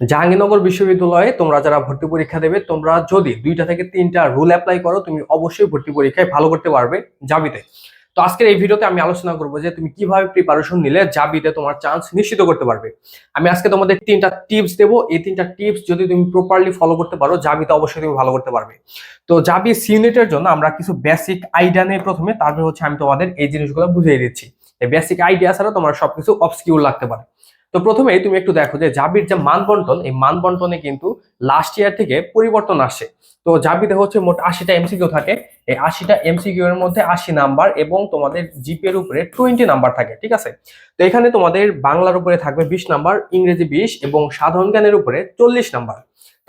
জাহাঙ্গীরনগর বিশ্ববিদ্যালয়ে তোমরা যারা ভর্তি পরীক্ষা দেবে, তোমরা যদি দুইটা থেকে তিনটা রুল অ্যাপ্লাই করো, তুমি অবশ্যই ভর্তি পরীক্ষায় ভালো করতে পারবে জাবিতে। তো আজকের এই ভিডিওতে আমি আলোচনা করব যে তুমি কীভাবে প্রিপারেশন নিলে জাবিতে তোমার চান্স নিশ্চিত করতে পারবে। আমি আজকে তোমাদের তিনটা টিপস দেবো। এই তিনটা টিপস যদি তুমি প্রপারলি ফলো করতে পারো, জাবিতে অবশ্যই তুমি ভালো করতে পারবে। তো জাবি সিউনিটের জন্য আমরা কিছু বেসিক আইডিয়া নেই প্রথমে, তারপরে হচ্ছে আমি তোমাদের এই জিনিসগুলো বুঝিয়ে দিচ্ছি। এই বেসিক আইডিয়া ছাড়া তোমার সবকিছু অবস্কিউর লাগতে পারে। তো প্রথমে তুমি একটু দেখো যে জাবির যে মানবন্টন, এই মানবন্টনে কিন্তু লাস্ট ইয়ার থেকে পরিবর্তন আসে তো জাবিতে হচ্ছে মোট আশিটা এমসিকিউ থাকে। এই আশিটা এমসিকিউ এর মধ্যে আশি নাম্বার এবং তোমাদের জিপের উপরে টোয়েন্টি নাম্বার থাকে, ঠিক আছে? তো এখানে তোমাদের বাংলার উপরে থাকবে বিশ নাম্বার, ইংরেজি বিশ এবং সাধারণ জ্ঞানের উপরে চল্লিশ নাম্বার।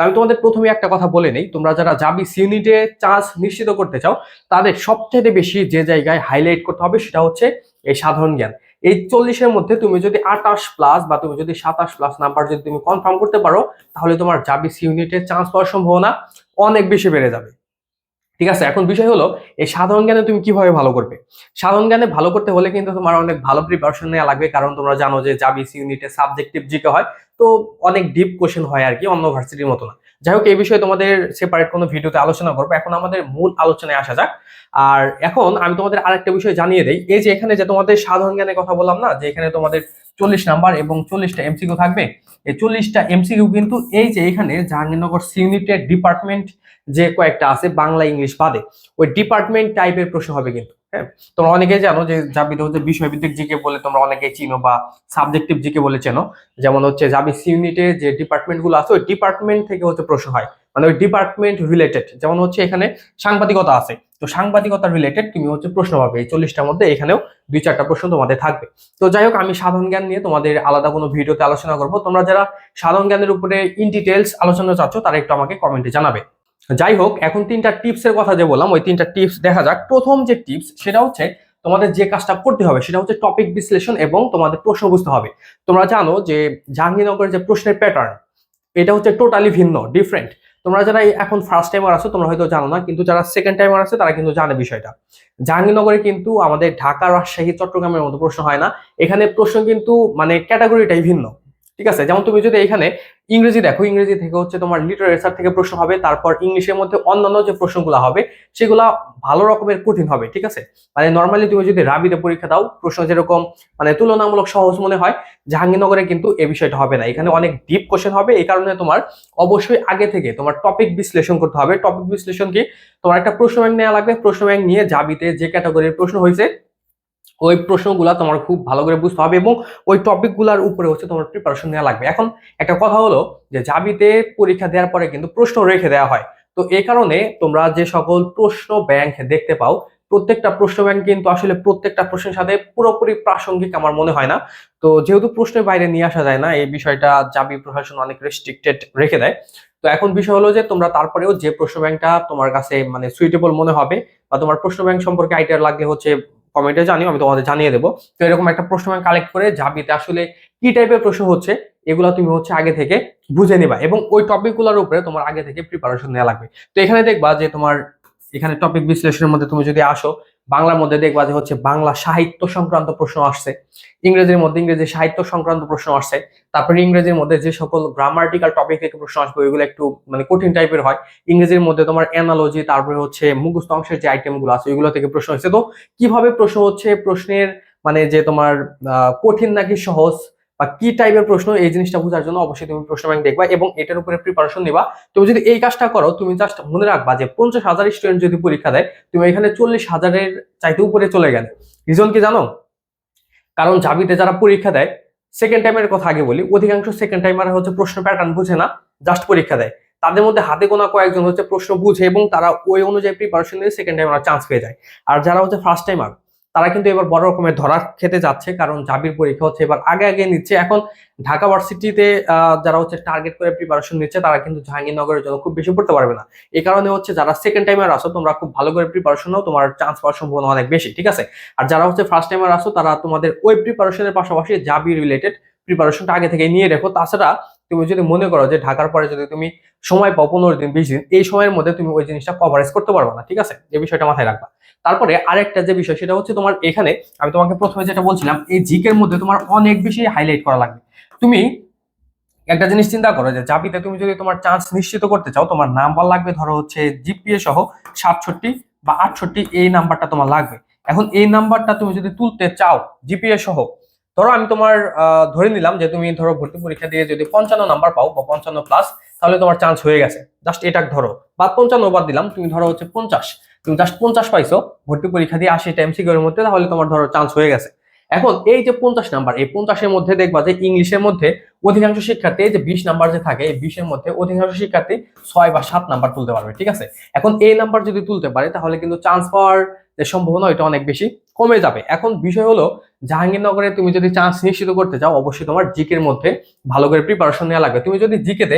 আমি তোমাদের প্রথমে একটা কথা বলে নেই। তোমরা যারা জাবি ইউনিটে চান্স নিশ্চিত করতে চাও, তাদের সবচেয়ে বেশি যে জায়গায় হাইলাইট করতে হবে সেটা হচ্ছে এই সাধারণ জ্ঞান। এই চল্লিশের মধ্যে তুমি যদি আটাশ প্লাস বা তুমি যদি সাতাশ প্লাস নাম্বার যদি তুমি কনফার্ম করতে পারো, তাহলে তোমার জাবিস ইউনিটে চান্স পাওয়ার সম্ভাবনা অনেক বেশি বেড়ে যাবে। ঠিক আছে, এখন বিষয় হলো, এই সাধারণ জ্ঞানে তুমি কীভাবে ভালো করবে? সাধারণ জ্ঞানে ভালো করতে হলে কিন্তু তোমার অনেক ভালো প্রিপারেশন নেওয়া লাগবে, কারণ তোমরা জানো যে জাবিস ইউনিটে সাবজেক্টিভ জিকে হয়। তো অনেক ডিপ কোশ্চেন হয় আর কি, অন্য ভার্সিটির মতো না। যাই হোক, এই বিষয়ে তোমাদের সেপারেট কোনো ভিডিওতে আলোচনা করব। এখন আমাদের মূল আলোচনায় আসা যাক। আর এখন আমি তোমাদের আরেকটা বিষয় জানিয়ে দেই। এই যে এখানে যে তোমাদের সাধারণ জ্ঞানের কথা বললাম না, যে এখানে তোমাদের চল্লিশ নাম্বার এবং চল্লিশটা এমসিকিউ থাকবে, এই চল্লিশটা এমসিকিউ কিন্তু এই যে এখানে জাহাঙ্গীরনগর সিউনিটের ডিপার্টমেন্ট যে কয়েকটা আছে, বাংলা, ইংলিশ বাদে, ওই ডিপার্টমেন্ট টাইপের প্রশ্ন হবে কিন্তু। হ্যাঁ? তোমরা অনেকেই জানো যে জাবিতে হচ্ছে বিষয়ভিত্তিক জিকে বলে তোমরা অনেকেই চিনো বা সাবজেক্টিভ জিকে বলে চেনো। যেমন হচ্ছে জাবি ইউনিটে যে ডিপার্টমেন্টগুলো আছে, ওই ডিপার্টমেন্ট থেকে হচ্ছে প্রশ্ন হয়। মানে ওই ডিপার্টমেন্ট রিলেটেড যেমন হচ্ছে এখানে সাংবাদিকতা আছে। তো সাংবাদিকতা রিলেটেড তুমি হচ্ছে প্রশ্ন পাবে। এই চল্লিশটার মধ্যে এখানেও দুই চারটা প্রশ্ন তোমাদের থাকবে। তো যাই হোক, আমি সাধারণ জ্ঞান নিয়ে তোমাদের আলাদা কোনো ভিডিওতে আলোচনা করব। তোমরা যারা সাধারণ জ্ঞানের উপরে ইন ডিটেলস আলোচনা চাচ্ছ, তারা একটু আমাকে কমেন্টে জানাবে। যাই হোক এখন তিনটা টিপসের কথা যে বললাম, ওই তিনটা টিপস দেখা যাক। প্রথম যে টিপস সেটা হচ্ছে তোমাদের যে কাজটা করতে হবে, সেটা হচ্ছে টপিক বিশ্লেষণ এবং তোমাদের প্রশ্ন বুঝতে হবে। তোমরা জানো যে জাহাঙ্গীরনগরের যে প্রশ্নের প্যাটার্ন এটা হচ্ছে টোটালি ভিন্ন ডিফারেন্ট তোমরা যারা এখন ফার্স্ট টাইমার আছো, তোমরা হয়তো জানো না, কিন্তু যারা সেকেন্ড টাইমার আছে, তারা কিন্তু জানে বিষয়টা। জাহাঙ্গীরনগরে কিন্তু আমাদের ঢাকা, রাজশাহী, চট্টগ্রামের মতো প্রশ্ন হয় না। এখানে প্রশ্ন কিন্তু মানে ক্যাটাগরিটাই ভিন্ন। ঠিক আছে? যেমন তুমি যদি এখানে ইংরেজি দেখো, ইংরেজি থেকে হচ্ছে তোমার লিটারেচার থেকে প্রশ্ন হবে, তারপর ইংলিশের মধ্যে অন্যান্য যে প্রশ্নগুলো হবে, সেগুলা ভালো রকমের কঠিন হবে, ঠিক আছে? মানে নর্মালি তুমি যদি রাবিতে পরীক্ষা দাও, প্রশ্ন যেরকম মানে তুলনামূলক সহজ মনে হয়, জাহাঙ্গীরনগরে কিন্তু এই বিষয়টা হবে না। এখানে অনেক ডিপ কোশ্চেন হবে, এই কারণে তোমার অবশ্যই আগে থেকে তোমার টপিক বিশ্লেষণ করতে হবে। টপিক বিশ্লেষণ কি? তোমার একটা প্রশ্ন ব্যাংক নেওয়া লাগবে, প্রশ্ন ব্যাংক নিয়ে জাবিতে যে ক্যাটাগরির প্রশ্ন হয়েছে ওই প্রশ্নগুলা তোমার খুব ভালো করে বুঝতে হবে এবং ওই টপিকগুলোর উপরে হচ্ছে তোমার প্রিপারেশন নেওয়া লাগবে। এখন একটা কথা হলো যে জাবিতে পরীক্ষা দেওয়ার পরে কিন্তু প্রশ্ন রেখে দেওয়া হয়। তো এই কারণে তোমরা যে সকল প্রশ্ন ব্যাংক দেখতে পাও, প্রত্যেকটা প্রশ্ন ব্যাংক কিন্তু আসলে প্রত্যেকটা প্রশ্নের সাথে পুরোপুরি প্রাসঙ্গিক আমার মনে হয় না। তো যেহেতু প্রশ্নের বাইরে নিয়ে আসা যায় না, এই বিষয়টা জাবি প্রশাসন অনেক রেস্ট্রিক্টেড রেখে দেয়। তো এখন বিষয় হলো যে তোমরা তারপরেও যে প্রশ্ন ব্যাংকটা তোমার কাছে মানে সুইটেবল মনে হবে বা তোমার প্রশ্ন ব্যাংক সম্পর্কে আইডিয়া লাগলে হচ্ছে কমেন্টে জানিও, আমি তোমাদের জানিয়ে দেবো। তো এরকম একটা প্রশ্ন আমি কালেক্ট করে জাবিতে আসলে কি টাইপের প্রশ্ন হচ্ছে, এগুলো তুমি হচ্ছে আগে থেকে বুঝে নেবা এবং ওই টপিকগুলোর উপরে তোমার আগে থেকে প্রিপারেশন নেওয়া লাগবে। তো এখানে দেখবা যে তোমার, এখানে টপিক বিশ্লেষণের মধ্যে তুমি যদি আসো বাংলার মধ্যে দেখবা যে হচ্ছে বাংলা সাহিত্য সংক্রান্ত প্রশ্ন আসছে, ইংরেজির মধ্যে ইংরেজি সাহিত্য সংক্রান্ত প্রশ্ন আসছে, তারপরে ইংরেজির মধ্যে যে সকল গ্রামার্টিক্যাল টপিক থেকে প্রশ্ন আসবে, ওইগুলো একটু মানে কঠিন টাইপের হয়। ইংরেজির মধ্যে তোমার অ্যানালজি তারপরে হচ্ছে মুখস্থ অংশের যে আইটেমগুলো আছে, ওইগুলো থেকে প্রশ্ন হচ্ছে তো কীভাবে প্রশ্ন হচ্ছে, প্রশ্নের মানে যে তোমার কঠিন নাকি সহজ বা কি টাইপের প্রশ্ন এই জিনিসটা বোঝার জন্য অবশ্যই তুমি প্রশ্ন ব্যাংক দেখবা এবং এটার উপরে প্রিপারেশন নিবা। তুমি যদি এই কাজটা করো, তুমি জাস্ট মনে রাখবা যে পঞ্চাশ হাজার স্টুডেন্ট যদি পরীক্ষা দেয়, তুমি এখানে চল্লিশ হাজারের চাইতে উপরে চলে গেলে। রিজন কি জানো? কারণ জাবিতে যারা পরীক্ষা দেয় সেকেন্ড টাইমের কথা আগে বলি, অধিকাংশ সেকেন্ড টাইমার হচ্ছে প্রশ্ন প্যাটার্ন বুঝে না জাস্ট পরীক্ষা দেয়। তাদের মধ্যে হাতে গোনা কয়েকজন হচ্ছে প্রশ্ন বুঝে এবং তারা ওই অনুযায়ী প্রিপারেশন নিয়ে সেকেন্ড টাইমার চান্স পেয়ে যায়। আর যারা হচ্ছে ফার্স্ট টাইমার তারা কিন্তু এবার বড় রকমের ধরা খেতে যাচ্ছে, কারণ জাবির পরীক্ষা হচ্ছে এবার আগে আগে নিচ্ছে। এখন ঢাকা ভার্সিটিতে যারা হচ্ছে টার্গেট করে প্রিপারেশন নিচ্ছে, তারা কিন্তু জাহাঙ্গীরনগরের জন্য খুব বেশি পড়তে পারবে না। এই কারণে হচ্ছে যারা সেকেন্ড টাইমার আসো তোমরা খুব ভালো করে প্রিপারেশন নাও, তোমার চান্স পাওয়ার সম্ভাবনা অনেক বেশি, ঠিক আছে? আর যারা হচ্ছে ফার্স্ট টাইমার আসো তারা তোমাদের ওই প্রিপারেশনের পাশাপাশি জাবি রিলেটেড প্রিপারেশনটা আগে থেকে নিয়ে রেখো। তাছাড়া তুমি যদি মনে করো যে ঢাকার পরে যদি তুমি সময় পাও পনেরো দিন, বিশ দিন, এই সময়ের মধ্যে তুমি ওই জিনিসটা কভারেজ করতে পারবে না, ঠিক আছে? এই বিষয়টা মাথায় রাখবা। তারপরে আরেকটা যে বিষয়, সেটা হচ্ছে তোমার এখানে আমি তোমাকে প্রথমে যেটা বলছিলাম, এই জিকের মধ্যে তোমার অনেক বেশি হাইলাইট করা লাগবে। তুমি একটা জিনিস চিন্তা করো যে জাবিতে তুমি যদি তোমার চান্স নিশ্চিত করতে চাও, তোমার নাম্বার লাগবে ধরো হচ্ছে জিপিএ সহ সাতষট্টি বা আটষট্টি, এই নাম্বারটা তোমার লাগবে। এখন এই নাম্বারটা তুমি যদি তুলতে চাও জিপিএ সহ, ধরো আমি তোমার ধরে নিলাম যে তুমি ধরো ভর্তি পরীক্ষা দিয়ে যদি পঞ্চান্ন নাম্বার পাও বা পঞ্চান্ন প্লাস তাহলে তোমার চান্স হয়ে গেছে। জাস্ট এটা ধরো। বা পঞ্চান্ন বাদ দিলাম, তুমি ধরো হচ্ছে পঞ্চাশ। তুমি জাস্ট পঞ্চাশ পাইছো, ভর্তি পরীক্ষা দিয়ে আশি টাইম সিকিউরের মধ্যে, তাহলে তোমার ধরো চান্স হয়ে গেছে। এখন এই যে পঞ্চাশ নাম্বার এই পঞ্চাশের মধ্যে দেখবা যে ইংলিশের মধ্যে অধিকাংশ শিক্ষার্থী যে বিশ নাম্বার যে থাকে, এই বিশের মধ্যে অধিকাংশ শিক্ষার্থী ছয় বা সাত নাম্বার তুলতে পারবে, ঠিক আছে? এখন এই নাম্বার যদি তুলতে পারে, তাহলে কিন্তু চান্স পাওয়ার যে সম্ভাবনা এটা অনেক বেশি কমে যাবে। এখন বিষয় হলো, জাহাঙ্গীরনগরে তুমি যদি চান্স নিশ্চিত করতে চাও, অবশ্যই তোমার জিকের মধ্যে ভালো করে প্রিপারেশন নেওয়া লাগবে। তুমি যদি জিকেতে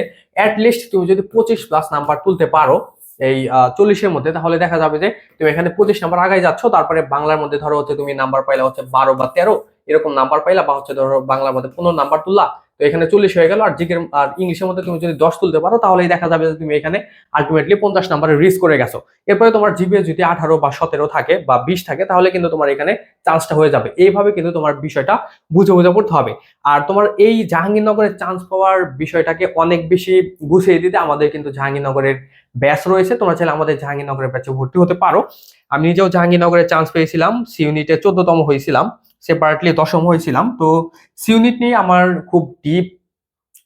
লিস্ট তুমি যদি পঁচিশ প্লাস নাম্বার তুলতে পারো এই চল্লিশের মধ্যে, তাহলে দেখা যাবে যে তুমি এখানে পঁচিশ নাম্বার আগায় যাচ্ছ, তারপরে বাংলার মধ্যে ধরো হচ্ছে তুমি নাম্বার পাইলা হচ্ছে বারো বা তেরো, এরকম নাম্বার পাইলা বা হচ্ছে ধরো বাংলার মধ্যে পনেরো নাম্বার তুললা, তো এখানে চল্লিশ হয়ে গেল, আর জিকের, আর ইংলিশের মধ্যে তুমি যদি দশ তুলতে পারো, তাহলেই দেখা যাবে যে তুমি এখানে আলটিমেটলি পঞ্চাশ নাম্বারে রিস্ক করে গেছো। এরপরে তোমার জিবিএ যদি আঠারো বা সতেরো থাকে বা বিশ থাকে, তাহলে কিন্তু তোমার এখানে চান্সটা হয়ে যাবে। এইভাবে কিন্তু তোমার বিষয়টা বুঝে বুঝে পড়তে হবে। আর তোমার এই জাহাঙ্গীরনগরের চান্স পাওয়ার বিষয়টাকে অনেক বেশি গুছিয়ে দিতে আমাদের কিন্তু জাহাঙ্গীরনগরের ব্যাচ রয়েছে। তোমরা চাইলে আমাদের জাহাঙ্গীরনগরের ব্যাচে ভর্তি হতে পারো। আমি নিজেও জাহাঙ্গীরনগরে চান্স পেয়েছিলাম। সি ইউনিটে চোদ্দতম হয়েছিলাম। সেপারেটলি দশম হয়েছিলাম। তো সি ইউনিট নিয়ে আমার খুব ডিপ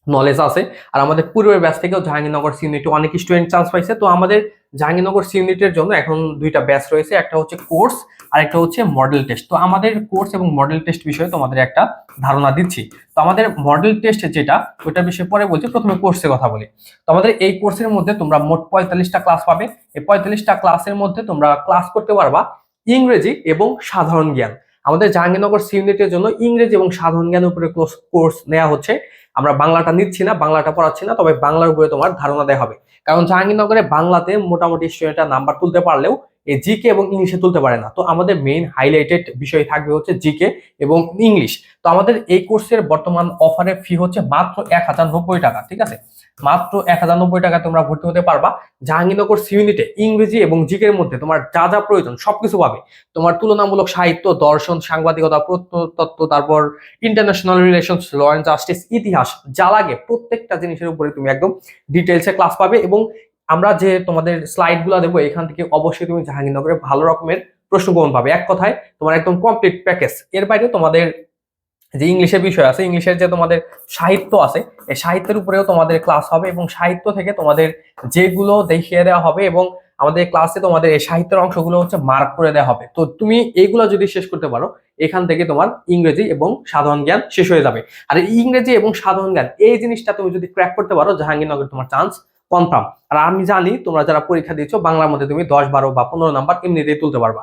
নলেজ আছে। আর আমাদের পূর্বের ব্যাচ থেকেও জাহাঙ্গীরনগর সি ইউনিটে অনেক স্টুডেন্ট চান্স পাইছে। তো আমাদের জাহাঙ্গীরনগর সি ইউনিটের জন্য এখন দুইটা ব্যাচ রয়েছে, একটা হচ্ছে কোর্স আর একটা হচ্ছে মডেল টেস্ট তো আমাদের কোর্স এবং মডেল টেস্ট বিষয়ে তোমাদের একটা ধারণা দিচ্ছি। তো আমাদের মডেল টেস্ট যেটা ওইটার বিষয়ে পরে বলছি, প্রথমে কোর্সের কথা বলি। তো আমাদের এই কোর্সের মধ্যে তোমরা মোট পঁয়তাল্লিশটা ক্লাস পাবে। এই পঁয়তাল্লিশটা ক্লাসের মধ্যে তোমরা ক্লাস করতে পারবা ইংরেজি এবং সাধারণ জ্ঞান। আমাদের জাহাঙ্গীরনগর সি জন্য ইংরেজি এবং সাধারণ জ্ঞানের উপরে কোর্স নেওয়া হচ্ছে। আমরা বাংলাটা নিচ্ছি না, বাংলাটা পড়াচ্ছি না, তবে বাংলার উপরে তোমার ধারণা দেওয়া হবে। কারণ জাহাঙ্গীরনগরে বাংলাতে মোটামুটি স্টুডেন্টরা নাম্বার তুলতে পারলেও এই জিকে এবং ইংলিশে তুলতে পারে না। তো আমাদের মেইন হাইলাইটেড বিষয় থাকবে হচ্ছে জিকে এবং ইংলিশ তো আমাদের এই কোর্সের বর্তমান অফারের ফি হচ্ছে মাত্র এক হাজার নব্বই টাকা, ঠিক আছে? মাত্র এক হাজার নব্বই টাকা তোমরা ভর্তি হতে পারবা। জাহাঙ্গীরনগর সি ইউনিটে ইংরেজি এবং জিকের মধ্যে তোমার যা যা প্রয়োজন সবকিছু পাবে। তোমার তুলনামূলক সাহিত্য, দর্শন, সাংবাদিকতা, প্রত্নতত্ত্ব, তারপর international relations law and justice ইতিহাস যা লাগে প্রত্যেকটা জিনিসের উপরে তুমি একদম ডিটেলসে ক্লাস পাবে এবং আমরা যে তোমাদের স্লাইডগুলা দেবো এখান থেকে অবশ্যই তুমি জাহাঙ্গীরনগরে ভালো রকমের প্রশ্ন গ্রহণ পাবে। এক কথায়, তোমার একদম কমপ্লিট প্যাকেজ এর বাইরে তোমাদের যে ইংলিশের বিষয় আছে, ইংলিশের যে তোমাদের সাহিত্য আছে এই সাহিত্যের উপরেও তোমাদের ক্লাস হবে এবং সাহিত্য থেকে তোমাদের যেগুলো দেখিয়ে দেওয়া হবে এবং আমাদের ক্লাসে তোমাদের এই সাহিত্যের অংশগুলো হচ্ছে মার্ক করে দেওয়া হবে। তো তুমি এইগুলো যদি শেষ করতে পারো, এখান থেকে তোমার ইংরেজি এবং সাধারণ জ্ঞান শেষ হয়ে যাবে। আর ইংরেজি এবং সাধারণ জ্ঞান, এই জিনিসটা তুমি যদি ক্র্যাক করতে পারো, জাহাঙ্গীরনগর তোমার চান্স কনফার্ম আর আমি জানি তোমরা যারা পরীক্ষা দিচ্ছ বাংলার মধ্যে তুমি দশ, বারো বা পনেরো নাম্বার এমনিতেই তুলতে পারবা।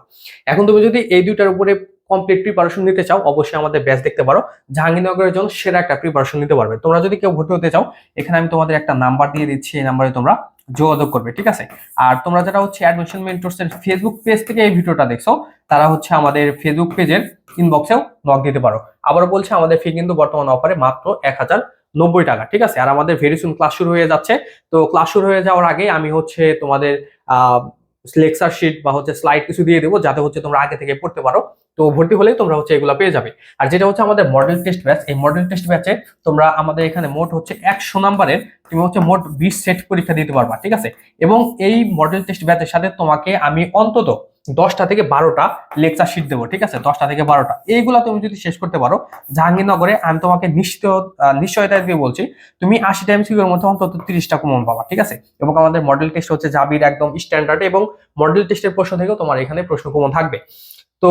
এখন তুমি যদি এই দুইটার উপরে কমপ্লিট প্রিপারেশন নিতে চাও, অবশ্যই আমাদের ব্যাচ দেখতে পারো। জাহাঙ্গীরনগরের জন্য সেরা একটা প্রিপারেশন নিতে পারবে। তোমরা যদি কেউ ভর্তি হতে চাও, এখানে আমি তোমাদের একটা নাম্বার দিয়ে দিচ্ছি, এই নাম্বারে তোমরা যোগাযোগ করবে, ঠিক আছে? আর তোমরা যারা হচ্ছে অ্যাডমিশন মেন্টরস এর ফেসবুক পেজ থেকে এই ভিডিওটা দেখছ, তারা হচ্ছে আমাদের ফেসবুক পেজের ইনবক্সেও নক দিতে পারো। আবার বলছে, আমাদের ফি কিন্তু বর্তমান অফারে মাত্র এক হাজার নব্বই টাকা, ঠিক আছে? আর আমাদের ভেরি সুন ক্লাস শুরু হয়ে যাচ্ছে। তো ক্লাস শুরু হয়ে যাওয়ার আগে আমি হচ্ছে তোমাদের লেকচার শিট বা হচ্ছে স্লাইড কিছু দিয়ে দেবো, যাতে হচ্ছে তোমরা আগে থেকে পড়তে পারো। তো ভর্তি হলেই তোমরা হচ্ছে এগুলো পেয়ে যাবে। আর যেটা হচ্ছে আমাদের মডেল টেস্ট ব্যাচ এই মডেল টেস্ট ব্যাচে তোমরা আমাদের এখানে মোট হচ্ছে একশো নাম্বারের তুমি হচ্ছে মোট বিশ সেট পরীক্ষা দিতে পারবা, ঠিক আছে? এবং এই মডেল টেস্ট ব্যাচের সাথে তোমাকে আমি অন্তত দশটা থেকে বারোটা লেকচার শিট দেবো, ঠিক আছে? দশটা থেকে বারোটা। এইগুলো তুমি যদি শেষ করতে পারো, জাহাঙ্গীরনগরে আমি তোমাকে নিশ্চিত নিশ্চয়তা দিয়ে বলছি, তুমি আশি টাইম সিকিউর মধ্যে অন্তত তিরিশটা কমন পাবা, ঠিক আছে? এবং আমাদের মডেল টেস্ট হচ্ছে জাবির একদম স্ট্যান্ডার্ড এবং মডেল টেস্টের প্রশ্ন থেকেও তোমার এখানে প্রশ্ন কমন থাকবে। তো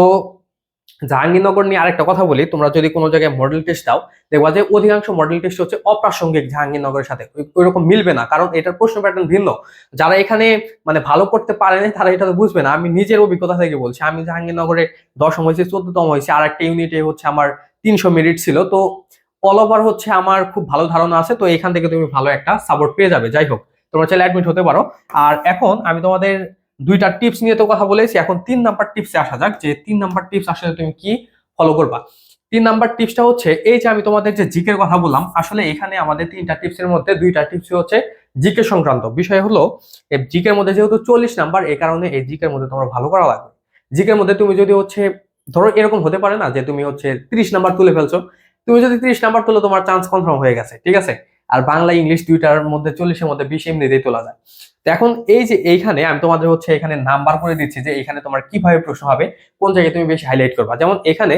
জাহাঙ্গীরনগর নিয়ে আরেকটা কথা বলি। তোমরা যদি কোনো জায়গায় মডেল টেস্ট দাও, দেখবা যে অধিকাংশ মডেল টেস্ট হচ্ছে অপ্রাসঙ্গিক জাহাঙ্গীরনগরের সাথে। ওই- ওইরকম মিলবে না। কারণ এটার প্রশ্ন প্যাটার্ন ভিন্ন। যারা এখানে মানে ভালো করতে পারেনি তারা এটা তো বুঝবে না। আমি নিজের অভিজ্ঞতা থেকে বলছি। আমি জাহাঙ্গীরনগরে দশম হয়েছি, চোদ্দতম হয়েছে। আর একটা ইউনিটে হচ্ছে আমার তিনশো মেরিট ছিল। তো অল ওভার হচ্ছে আমার খুব ভালো ধারণা আছে। তো এখান থেকে তুমি ভালো একটা সাপোর্ট পেয়ে যাবে। যাই হোক, তোমরা চাইলে অ্যাডমিট হতে পারো। আর এখন আমি তোমাদের দুইটা টিপস নিয়ে তো কথা বলেছি। এখন তিন নাম্বার টিপসে আসা যাক যে তিন নাম্বার টিপস আসলে তুমি কি ফলো করবা। তিন নাম্বার টিপসটা হচ্ছে, এই যে আমি তোমাদের যে জিকের কথা বললাম, আসলে এখানে আমাদের তিনটা টিপসের মধ্যে দুইটা টিপস হচ্ছে জিকে সংক্রান্ত। বিষয় হলো জিকের মধ্যে যেহেতু চল্লিশ নাম্বার এই কারণে এই জিকের মধ্যে তোমার ভালো করা লাগবে। জিকের মধ্যে তুমি যদি হচ্ছে, ধরো এরকম হতে পারে না যে তুমি হচ্ছে তিরিশ নাম্বার তুলে ফেলছো, তুমি যদি তিরিশ নাম্বার তুলো, তোমার চান্স কনফার্ম হয়ে গেছে, ঠিক আছে? আর বাংলা, ইংলিশ দুইটার মধ্যে, চল্লিশের মধ্যে বিশ এমনিতেই তোলা যায়। এখন এই যে এইখানে আমি তোমাদের হচ্ছে এখানে নাম্বার করে দিচ্ছি যে এখানে তোমার কীভাবে প্রশ্ন হবে, কোন জায়গায় তুমি বেশি হাইলাইট করবা। যেমন এখানে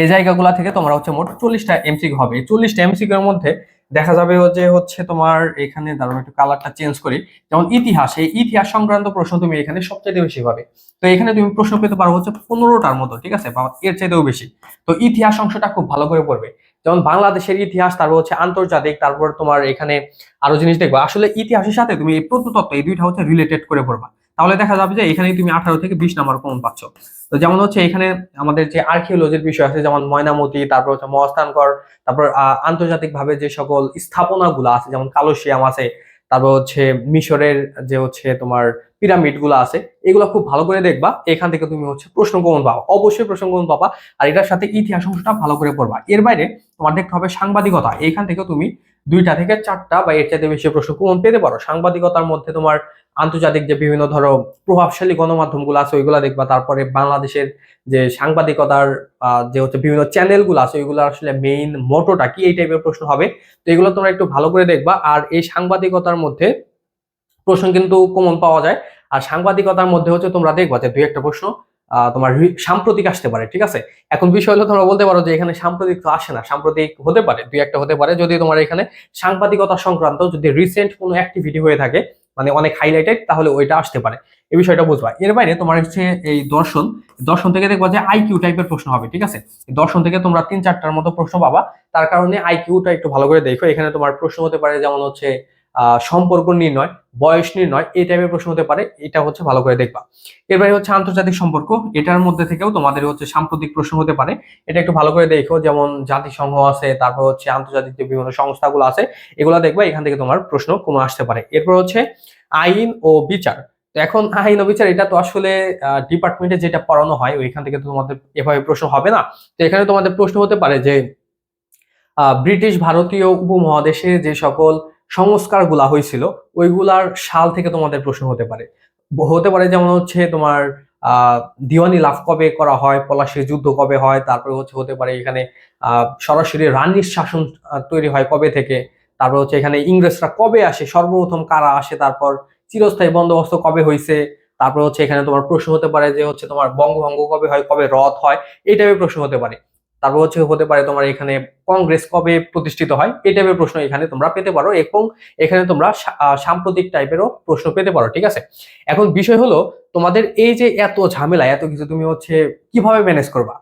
এই জায়গাগুলা থেকে তোমার হচ্ছে মোট চল্লিশটা এমসিকিউ হবে। চল্লিশটা এমসিকিউ এর মধ্যে দেখা যাবে যে হচ্ছে তোমার এখানে দাঁড়ানো একটু কালারটা চেঞ্জ করি। যেমন ইতিহাস, এই ইতিহাস সংক্রান্ত প্রশ্ন তুমি এখানে সবচেয়ে বেশি পাবে। তো এখানে তুমি প্রশ্ন পেতে পারো হচ্ছে পনেরোটার মতো, ঠিক আছে? বা এর চাইতেও বেশি। তো ইতিহাস অংশটা খুব ভালো করে পড়বে। যেমন বাংলাদেশের ইতিহাস, তারপর হচ্ছে আন্তর্জাতিক, তারপর তোমার এখানে আরও জিনিস দেখবা। আসলে ইতিহাসের সাথে তুমি এই প্রত্নতত্ত্ব এই দুইটা হচ্ছে রিলেটেড করে পড়বা। তাহলে দেখা যাবে যে এখানে তুমি আঠারো থেকে বিশ নাম্বার কমন পাচ্ছ। তো যেমন হচ্ছে এখানে আমাদের যে আর্কিওলজির বিষয় আছে, যেমন ময়নামতি, তারপর হচ্ছে মহস্থানকর তারপর আন্তর্জাতিক ভাবে যে সকল স্থাপনাগুলো আছে, যেমন কালোশিয়াম আছে তারপর হচ্ছে মিশরের যে হচ্ছে তোমার পিরামিডগুলো আছে, এগুলো খুব ভালো করে দেখবা। এখান থেকে তুমি হচ্ছে প্রশ্ন কমন পাবা। অবশ্যই প্রশ্ন কমন পাবা। আর এটার সাথে ইতিহাস অংশটা ভালো করে পড়বা। এর বাইরে তোমার দেখতে হবে সাংবাদিকতা। এখান থেকে তুমি দুইটা থেকে চারটা বা এর চাইতে বেশি প্রশ্ন কমন পেতে পারো। সাংবাদিকতার মধ্যে তোমার আন্তর্জাতিক যে বিভিন্ন ধরো প্রভাবশালী গণমাধ্যমগুলো আছে, ওইগুলা দেখবা। তারপরে বাংলাদেশের যে সাংবাদিকতার যে হচ্ছে বিভিন্ন চ্যানেলগুলো আছে ওইগুলো আসলে মেইন মোটোটা কি? এই টাইপের প্রশ্ন হবে। তো এগুলো তোমরা একটু ভালো করে দেখবা। আর এই সাংবাদিকতার মধ্যে প্রশ্ন কিন্তু কমন পাওয়া যায়। আর সাংবাদিকতার মধ্যে হচ্ছে তোমরা দেখবা যে দুই একটা প্রশ্ন তোমার সাম্প্রতিক আসতে পারে, ঠিক আছে? এখন বিষয় হলো তোমরা বলতে পারো যে এখানে সাম্প্রতিক তো আসে না। সাম্প্রতিক হতে পারে, দুই একটা হতে পারে। যদি তোমার এখানে সাংবাদিকতা সংক্রান্ত যদি রিসেন্ট কোনো অ্যাক্টিভিটি হয়ে থাকে মানে অনেক হাইলাইটেড তাহলে ওইটা আসতে পারে। এই বিষয়টা বুঝবা। এর বাইরে তোমার হচ্ছে এই দর্শন। দর্শন থেকে দেখবা যে আইকিউ টাইপের প্রশ্ন হবে, ঠিক আছে? দর্শন থেকে তোমরা তিন চারটার মতো প্রশ্ন পাবা। তার কারণে আইকিউটা একটু ভালো করে দেখো। এখানে তোমার প্রশ্ন হতে পারে যেমন হচ্ছে সম্পর্ক নির্ণয়, বয়স নির্ণয়, এই টাইপের প্রশ্ন হতে পারে। এটা হচ্ছে ভালো করে দেখবা। এরপরে হচ্ছে আন্তর্জাতিক সম্পর্ক। এটার মধ্যে থেকেও তোমাদের হচ্ছে সাম্প্রতিক প্রশ্ন হতে পারে। এটা একটু ভালো করে দেখো। যেমন জাতিসংঘ আছে, তারপর হচ্ছে আন্তর্জাতিক যে বিভিন্ন সংস্থাগুলো আছে, এগুলো দেখবা, এখান থেকে তোমার প্রশ্ন কমে আসতে পারে। এরপর হচ্ছে আইন ও বিচার। তো এখন আইন ও বিচার, এটা তো আসলে ডিপার্টমেন্টে যেটা পড়ানো হয়, ওইখান থেকে তো তোমাদের এভাবে প্রশ্ন হবে না। তো এখানে তোমাদের প্রশ্ন হতে পারে যে ব্রিটিশ ভারতীয় উপমহাদেশে যে সকল সংস্কারগুলা হয়েছিল, ওইগুলার সাল থেকে তোমাদের প্রশ্ন হতে পারে। হতে পারে যেমন হচ্ছে তোমার দিওয়ানি লাভ কবে করা হয় পলাশির যুদ্ধ কবে হয়, তারপরে হচ্ছে হতে পারে এখানে সরাসরি রানীর শাসন তৈরি হয় কবে থেকে, তারপর হচ্ছে এখানে ইংরেজরা কবে আসে, সর্বপ্রথম কারা আসে, তারপর চিরস্থায়ী বন্দোবস্ত কবে হয়েছে তারপর হচ্ছে এখানে তোমার প্রশ্ন হতে পারে যে হচ্ছে তোমার বঙ্গভঙ্গ কবে হয়, কবে রথ হয়, এই টাইপের প্রশ্ন হতে পারে। তারপর হচ্ছে হতে পারে তোমার এখানে কংগ্রেস কবে প্রতিষ্ঠিত হয়? এই টাইপের প্রশ্ন এখানে তোমরা পেতে পারো এবং এখানে তোমরা সাম্প্রতিক টাইপেরও প্রশ্ন পেতে পারো, ঠিক আছে? এখন বিষয় হলো, তোমাদের এই যে এত ঝামেলা, এত কিছু তুমি হচ্ছে কীভাবে ম্যানেজ করবা?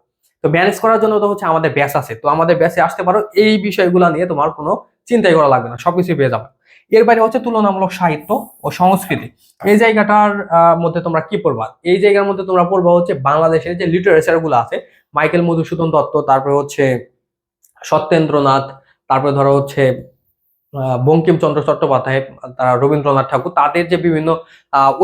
তো ম্যানেজ করার জন্য তো হচ্ছে আমাদের ব্যাস আছে। তো আমাদের ব্যাসে আসতে পারো, এই বিষয়গুলো নিয়ে তোমার কোনো চিন্তাই করা লাগবে না সবকিছু পেয়ে যাবে। এর বাইরে হচ্ছে তুলনামূলক সাহিত্য ও সংস্কৃতি। এই জায়গাটার মধ্যে তোমরা কি পড়বা? এই জায়গার মধ্যে তোমরা পড়বা হচ্ছে বাংলাদেশের যে লিটারেচারগুলো আছে, মাইকেল মধুসূদন দত্ত, তারপরে হচ্ছে সত্যেন্দ্রনাথ, তারপরে ধরো হচ্ছে বঙ্কিমচন্দ্র চট্টোপাধ্যায়, তারা রবীন্দ্রনাথ ঠাকুর, তাদের যে বিভিন্ন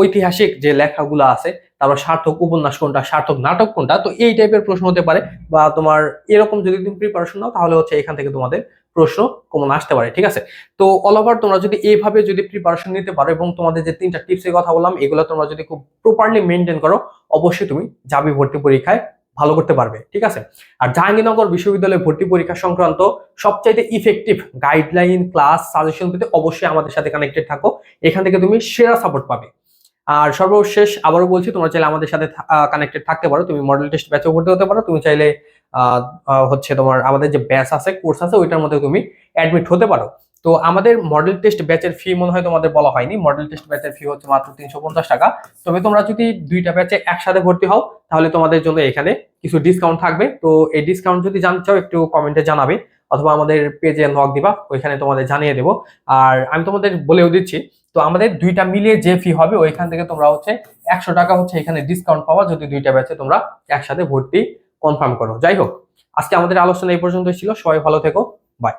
ঐতিহাসিক যে লেখাগুলো আছে, তারপর সার্থক উপন্যাস কোনটা, সার্থক নাটক কোনটা, তো এই টাইপের প্রশ্ন হতে পারে। বা তোমার এরকম যদি তুমি প্রিপারেশন নাও, তাহলে হচ্ছে এখান থেকে তোমাদের প্রশ্ন কমন আসতে পারে, ঠিক আছে? তো অল ওভার তোমরা যদি এইভাবে যদি প্রিপারেশন নিতে পারো এবং তোমাদের যে তিনটা টিপসের কথা বললাম, এগুলো তোমরা যদি খুব প্রপারলি মেনটেন করো, অবশ্যই তুমি যাবি ভর্তি পরীক্ষায় ভালো করতে পারবে, ঠিক আছে? আর জাহাঙ্গীরনগর বিশ্ববিদ্যালয়ে ভর্তি পরীক্ষা সংক্রান্ত সবচাইতে ইফেক্টিভ গাইডলাইন ক্লাস সাজেশন পেতে অবশ্যই আমাদের সাথে কানেক্টেড থাকো, এখান থেকে তুমি সেরা সাপোর্ট পাবে। আর সর্বশেষ আবারও বলছি, তোমরা চাইলে আমাদের সাথে কানেক্টেড থাকতে পারো, তুমি মডেল টেস্ট ব্যাচেও ভর্তি হতে পারো, তুমি চাইলে হচ্ছে তোমার আমাদের যে ব্যাচ আছে কোর্স আছে, ওইটার মধ্যে তুমি অ্যাডমিট হতে পারো। তো আমাদের মডেল টেস্ট ব্যাচের ফি মনে হয় তোমাদের বলা হয়নি। মডেল টেস্ট ব্যাচের ফি হচ্ছে মাত্র তিনশো পঞ্চাশ টাকা। তবে তোমরা যদি দুইটা ব্যাচে একসাথে ভর্তি হও, তাহলে তোমাদের জন্য এখানে কিছু ডিসকাউন্ট থাকবে। তো এই ডিসকাউন্ট যদি জানতে চাও, একটু কমেন্টে জানাবে, অথবা আমাদের পেজে নক দিবা, ওইখানে তোমাদের জানিয়ে দেবো। আর আমি তোমাদের বলেও দিচ্ছি, তো আমাদের দুইটা মিলিয়ে যে ফি হবে, ওইখান থেকে তোমরা হচ্ছে একশো টাকা হচ্ছে এখানে ডিসকাউন্ট পাওয়া যদি দুইটা ব্যাচে তোমরা একসাথে ভর্তি কনফার্ম করো। যাই হোক আজকে আমাদের আলোচনা এই পর্যন্ত ছিল। সবাই ভালো থেকো। বাই